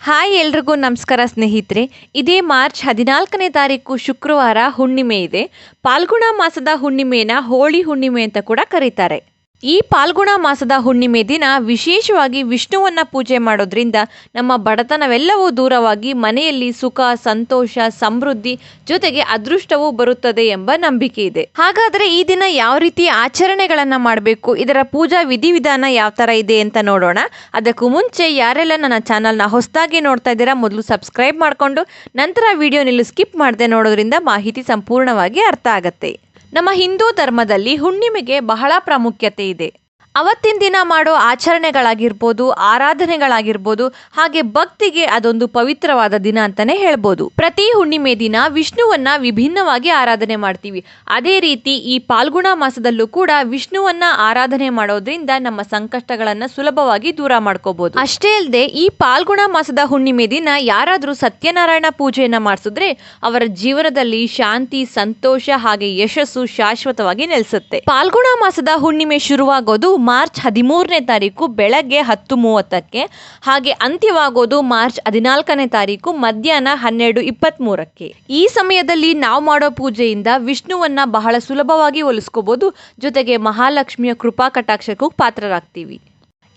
Hi ಎಲ್ರಿಗೂ ನಮಸ್ಕಾರ ಸ್ನೇಹಿತರೆ. ಇದೇ ಮಾರ್ಚ್ ಹದಿನಾಲ್ಕನೇ ತಾರೀಕು ಶುಕ್ರವಾರ ಹುಣ್ಣಿಮೆ ಇದೆ. ಪಾಲ್ಗುಣ ಮಾಸದ ಹುಣ್ಣಿಮೆನ ಹೋಳಿ ಹುಣ್ಣಿಮೆ ಅಂತ ಕೂಡ ಕರೀತಾರೆ. ಈ ಪಾಲ್ಗುಣ ಮಾಸದ ಹುಣ್ಣಿಮೆ ದಿನ ವಿಶೇಷವಾಗಿ ವಿಷ್ಣುವನ್ನ ಪೂಜೆ ಮಾಡೋದ್ರಿಂದ ನಮ್ಮ ಬಡತನವೆಲ್ಲವೂ ದೂರವಾಗಿ ಮನೆಯಲ್ಲಿ ಸುಖ, ಸಂತೋಷ, ಸಮೃದ್ಧಿ ಜೊತೆಗೆ ಅದೃಷ್ಟವೂ ಬರುತ್ತದೆ ಎಂಬ ನಂಬಿಕೆ ಇದೆ. ಹಾಗಾದ್ರೆ ಈ ದಿನ ಯಾವ ರೀತಿ ಆಚರಣೆಗಳನ್ನ ಮಾಡಬೇಕು? ಇದರ ಪೂಜಾ ವಿಧಿವಿಧಾನ ಯಾವ ತರ ಇದೆ ಅಂತ ನೋಡೋಣ. ಅದಕ್ಕೂ ಮುಂಚೆ ಯಾರೆಲ್ಲ ನನ್ನ ಚಾನಲ್ನ ಹೊಸದಾಗಿ ನೋಡ್ತಾ ಇದ್ದೀರಾ, ಮೊದಲು ಸಬ್ಸ್ಕ್ರೈಬ್ ಮಾಡಿಕೊಂಡು ನಂತರ ವಿಡಿಯೋ ನಿಲ್ಲು ಸ್ಕಿಪ್ ಮಾಡದೆ ನೋಡೋದ್ರಿಂದ ಮಾಹಿತಿ ಸಂಪೂರ್ಣವಾಗಿ ಅರ್ಥ ಆಗತ್ತೆ. ನಮ್ಮ ಹಿಂದೂ ಧರ್ಮದಲ್ಲಿ ಹುಣ್ಣಿಮೆಗೆ ಬಹಳ ಪ್ರಾಮುಖ್ಯತೆ ಇದೆ. ಅವತ್ತಿನ ದಿನ ಮಾಡೋ ಆಚರಣೆಗಳಾಗಿರ್ಬೋದು, ಆರಾಧನೆಗಳಾಗಿರ್ಬೋದು, ಹಾಗೆ ಭಕ್ತಿಗೆ ಅದೊಂದು ಪವಿತ್ರವಾದ ದಿನ ಅಂತಾನೆ ಹೇಳ್ಬೋದು. ಪ್ರತಿ ಹುಣ್ಣಿಮೆ ದಿನ ವಿಷ್ಣುವನ್ನ ವಿಭಿನ್ನವಾಗಿ ಆರಾಧನೆ ಮಾಡ್ತೀವಿ. ಅದೇ ರೀತಿ ಈ ಪಾಲ್ಗುಣ ಮಾಸದಲ್ಲೂ ಕೂಡ ವಿಷ್ಣುವನ್ನ ಆರಾಧನೆ ಮಾಡೋದ್ರಿಂದ ನಮ್ಮ ಸಂಕಷ್ಟಗಳನ್ನ ಸುಲಭವಾಗಿ ದೂರ ಮಾಡ್ಕೋಬಹುದು ಅಷ್ಟೇ ಅಲ್ಲದೆ ಈ ಪಾಲ್ಗುಣ ಮಾಸದ ಹುಣ್ಣಿಮೆ ದಿನ ಯಾರಾದರೂ ಸತ್ಯನಾರಾಯಣ ಪೂಜೆಯನ್ನ ಮಾಡಿಸಿದ್ರೆ ಅವರ ಜೀವನದಲ್ಲಿ ಶಾಂತಿ, ಸಂತೋಷ ಹಾಗೆ ಯಶಸ್ಸು ಶಾಶ್ವತವಾಗಿ ನೆಲೆಸುತ್ತೆ. ಪಾಲ್ಗುಣ ಮಾಸದ ಹುಣ್ಣಿಮೆ ಶುರುವಾಗೋದು ಮಾರ್ಚ್ ಹದಿಮೂರನೇ ತಾರೀಕು ಬೆಳಗ್ಗೆ ಹತ್ತು ಮೂವತ್ತಕ್ಕೆ, ಹಾಗೆ ಅಂತ್ಯವಾಗೋದು ಮಾರ್ಚ್ ಹದಿನಾಲ್ಕನೇ ತಾರೀಕು ಮಧ್ಯಾಹ್ನ ಹನ್ನೆರಡು ಇಪ್ಪತ್ತ್ ಮೂರಕ್ಕೆ ಈ ಸಮಯದಲ್ಲಿ ನಾವು ಮಾಡೋ ಪೂಜೆಯಿಂದ ವಿಷ್ಣುವನ್ನ ಬಹಳ ಸುಲಭವಾಗಿ ಒಲಿಸ್ಕೋಬಹುದು ಜೊತೆಗೆ ಮಹಾಲಕ್ಷ್ಮಿಯ ಕೃಪಾ ಕಟಾಕ್ಷಕ್ಕೂ ಪಾತ್ರರಾಗ್ತೀವಿ.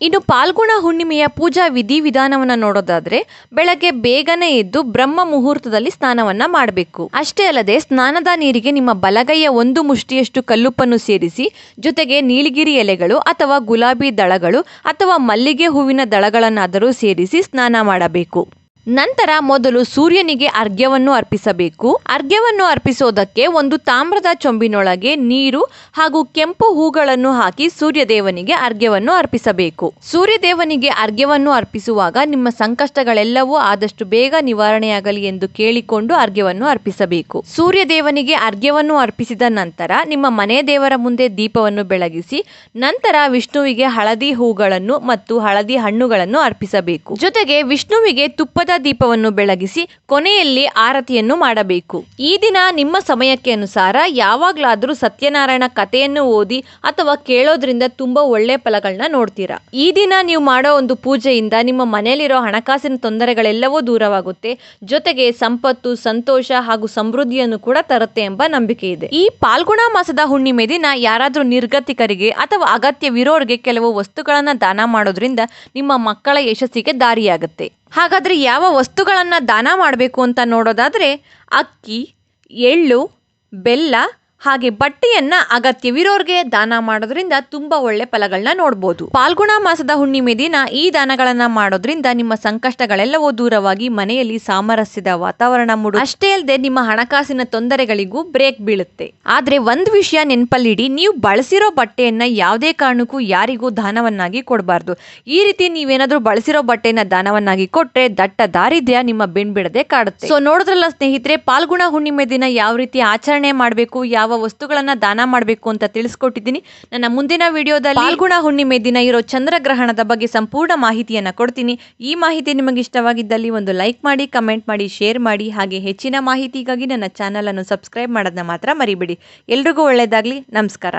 ಇನ್ನು ಪಾಲ್ಗುಣ ಹುಣ್ಣಿಮೆಯ ಪೂಜಾ ವಿಧಿ ವಿಧಾನವನ್ನು ನೋಡೋದಾದ್ರೆ ಬೆಳಗ್ಗೆ ಬೇಗನೆ ಎದ್ದು ಬ್ರಹ್ಮ ಮುಹೂರ್ತದಲ್ಲಿ ಸ್ನಾನವನ್ನ ಮಾಡಬೇಕು. ಅಷ್ಟೇ ಅಲ್ಲದೆ ಸ್ನಾನದ ನೀರಿಗೆ ನಿಮ್ಮ ಬಲಗೈಯ ಒಂದು ಮುಷ್ಟಿಯಷ್ಟು ಕಲ್ಲುಪ್ಪನ್ನು ಸೇರಿಸಿ, ಜೊತೆಗೆ ನೀಲಗಿರಿ ಎಲೆಗಳು ಅಥವಾ ಗುಲಾಬಿ ದಳಗಳು ಅಥವಾ ಮಲ್ಲಿಗೆ ಹೂವಿನ ದಳಗಳನ್ನಾದರೂ ಸೇರಿಸಿ ಸ್ನಾನ ಮಾಡಬೇಕು. ನಂತರ ಮೊದಲು ಸೂರ್ಯನಿಗೆ ಅರ್ಘ್ಯವನ್ನು ಅರ್ಪಿಸಬೇಕು. ಅರ್ಘ್ಯವನ್ನು ಅರ್ಪಿಸೋದಕ್ಕೆ ಒಂದು ತಾಮ್ರದ ಚೊಂಬಿನೊಳಗೆ ನೀರು ಹಾಗೂ ಕೆಂಪು ಹೂಗಳನ್ನು ಹಾಕಿ ಸೂರ್ಯದೇವನಿಗೆ ಅರ್ಘ್ಯವನ್ನು ಅರ್ಪಿಸಬೇಕು. ಸೂರ್ಯದೇವನಿಗೆ ಅರ್ಘ್ಯವನ್ನು ಅರ್ಪಿಸುವಾಗ ನಿಮ್ಮ ಸಂಕಷ್ಟಗಳೆಲ್ಲವೂ ಆದಷ್ಟು ಬೇಗ ನಿವಾರಣೆಯಾಗಲಿ ಎಂದು ಕೇಳಿಕೊಂಡು ಅರ್ಘ್ಯವನ್ನು ಅರ್ಪಿಸಬೇಕು. ಸೂರ್ಯದೇವನಿಗೆ ಅರ್ಘ್ಯವನ್ನು ಅರ್ಪಿಸಿದ ನಂತರ ನಿಮ್ಮ ಮನೆ ದೇವರ ಮುಂದೆ ದೀಪವನ್ನು ಬೆಳಗಿಸಿ, ನಂತರ ವಿಷ್ಣುವಿಗೆ ಹಳದಿ ಹೂಗಳನ್ನು ಮತ್ತು ಹಳದಿ ಹಣ್ಣುಗಳನ್ನು ಅರ್ಪಿಸಬೇಕು. ಜೊತೆಗೆ ವಿಷ್ಣುವಿಗೆ ತುಪ್ಪದ ದೀಪವನ್ನು ಬೆಳಗಿಸಿ ಕೊನೆಯಲ್ಲಿ ಆರತಿಯನ್ನು ಮಾಡಬೇಕು. ಈ ದಿನ ನಿಮ್ಮ ಸಮಯಕ್ಕೆ ಅನುಸಾರ ಯಾವಾಗಲಾದರೂ ಸತ್ಯನಾರಾಯಣ ಕಥೆಯನ್ನು ಓದಿ ಅಥವಾ ಕೇಳೋದ್ರಿಂದ ತುಂಬಾ ಒಳ್ಳೆ ಫಲಗಳನ್ನ ನೋಡ್ತೀರಾ. ಈ ದಿನ ನೀವು ಮಾಡೋ ಒಂದು ಪೂಜೆಯಿಂದ ನಿಮ್ಮ ಮನೆಯಲ್ಲಿರೋ ಹಣಕಾಸಿನ ತೊಂದರೆಗಳೆಲ್ಲವೂ ದೂರವಾಗುತ್ತೆ. ಜೊತೆಗೆ ಸಂಪತ್ತು, ಸಂತೋಷ ಹಾಗೂ ಸಮೃದ್ಧಿಯನ್ನು ಕೂಡ ತರುತ್ತೆ ಎಂಬ ನಂಬಿಕೆ ಇದೆ. ಈ ಪಾಲ್ಗುಣ ಮಾಸದ ಹುಣ್ಣಿಮೆ ದಿನ ಯಾರಾದರೂ ನಿರ್ಗತಿಕರಿಗೆ ಅಥವಾ ಅಗತ್ಯವಿರೋರಿಗೆ ಕೆಲವು ವಸ್ತುಗಳನ್ನು ದಾನ ಮಾಡೋದ್ರಿಂದ ನಿಮ್ಮ ಮಕ್ಕಳ ಯಶಸ್ಸಿಗೆ ದಾರಿಯಾಗುತ್ತೆ. ಹಾಗಾದ್ರೆ ಯಾವ ವಸ್ತುಗಳನ್ನು ದಾನ ಮಾಡಬೇಕು ಅಂತ ನೋಡೋದಾದರೆ ಅಕ್ಕಿ ಎಳ್ಳು ಬೆಲ್ಲ ಹಾಗೆ ಬಟ್ಟೆಯನ್ನ ಅಗತ್ಯವಿರೋರ್ಗೆ ದಾನ ಮಾಡೋದ್ರಿಂದ ತುಂಬಾ ಒಳ್ಳೆ ಫಲಗಳನ್ನ ನೋಡ್ಬೋದು. ಪಾಲ್ಗುಣ ಮಾಸದ ಹುಣ್ಣಿಮೆ ದಿನ ಈ ದಾನಗಳನ್ನ ಮಾಡೋದ್ರಿಂದ ನಿಮ್ಮ ಸಂಕಷ್ಟಗಳೆಲ್ಲವೂ ದೂರವಾಗಿ ಮನೆಯಲ್ಲಿ ಸಾಮರಸ್ಯದ ವಾತಾವರಣ ಮೂಡು. ಅಷ್ಟೇ ಅಲ್ಲದೆ ನಿಮ್ಮ ಹಣಕಾಸಿನ ತೊಂದರೆಗಳಿಗೂ ಬ್ರೇಕ್ ಬೀಳುತ್ತೆ. ಆದ್ರೆ ಒಂದ್ ವಿಷಯ ನೆನಪಲ್ಲಿಡಿ, ನೀವು ಬಳಸಿರೋ ಬಟ್ಟೆಯನ್ನ ಯಾವುದೇ ಕಾರಣಕ್ಕೂ ಯಾರಿಗೂ ದಾನವನ್ನಾಗಿ ಕೊಡಬಾರ್ದು. ಈ ರೀತಿ ನೀವೇನಾದ್ರೂ ಬಳಸಿರೋ ಬಟ್ಟೆಯನ್ನ ದಾನವನ್ನಾಗಿ ಕೊಟ್ರೆ ದಟ್ಟ ದಾರಿದ್ರ್ಯ ನಿಮ್ಮ ಬೆಣ್ಬಿಡದೆ ಕಾಡುತ್ತೆ. ಸೊ ನೋಡಿದ್ರಲ್ಲ ಸ್ನೇಹಿತರೆ, ಪಾಲ್ಗುಣ ಹುಣ್ಣಿಮೆ ದಿನ ಯಾವ ರೀತಿ ಆಚರಣೆ ಮಾಡಬೇಕು, ಯಾವ ವಸ್ತುಗಳನ್ನ ದಾನ ಮಾಡಬೇಕು ಅಂತ ತಿಳಿಸ್ಕೊಟ್ಟಿದ್ದೀನಿ. ನನ್ನ ಮುಂದಿನ ವಿಡಿಯೋದಲ್ಲಿ ಪಾಲ್ಗುಣ ಹುಣ್ಣಿಮೆ ದಿನ ಇರೋ ಚಂದ್ರಗ್ರಹಣದ ಬಗ್ಗೆ ಸಂಪೂರ್ಣ ಮಾಹಿತಿಯನ್ನ ಕೊಡ್ತೀನಿ. ಈ ಮಾಹಿತಿ ನಿಮಗೆ ಇಷ್ಟವಾಗಿದ್ದಲ್ಲಿ ಒಂದು ಲೈಕ್ ಮಾಡಿ, ಕಮೆಂಟ್ ಮಾಡಿ, ಶೇರ್ ಮಾಡಿ, ಹಾಗೆ ಹೆಚ್ಚಿನ ಮಾಹಿತಿಗಾಗಿ ನನ್ನ ಚಾನಲನ್ನು ಸಬ್ಸ್ಕ್ರೈಬ್ ಮಾಡೋದನ್ನ ಮಾತ್ರ ಮರಿಬೇಡಿ. ಎಲ್ರಿಗೂ ಒಳ್ಳೆಯದಾಗಲಿ ನಮಸ್ಕಾರ.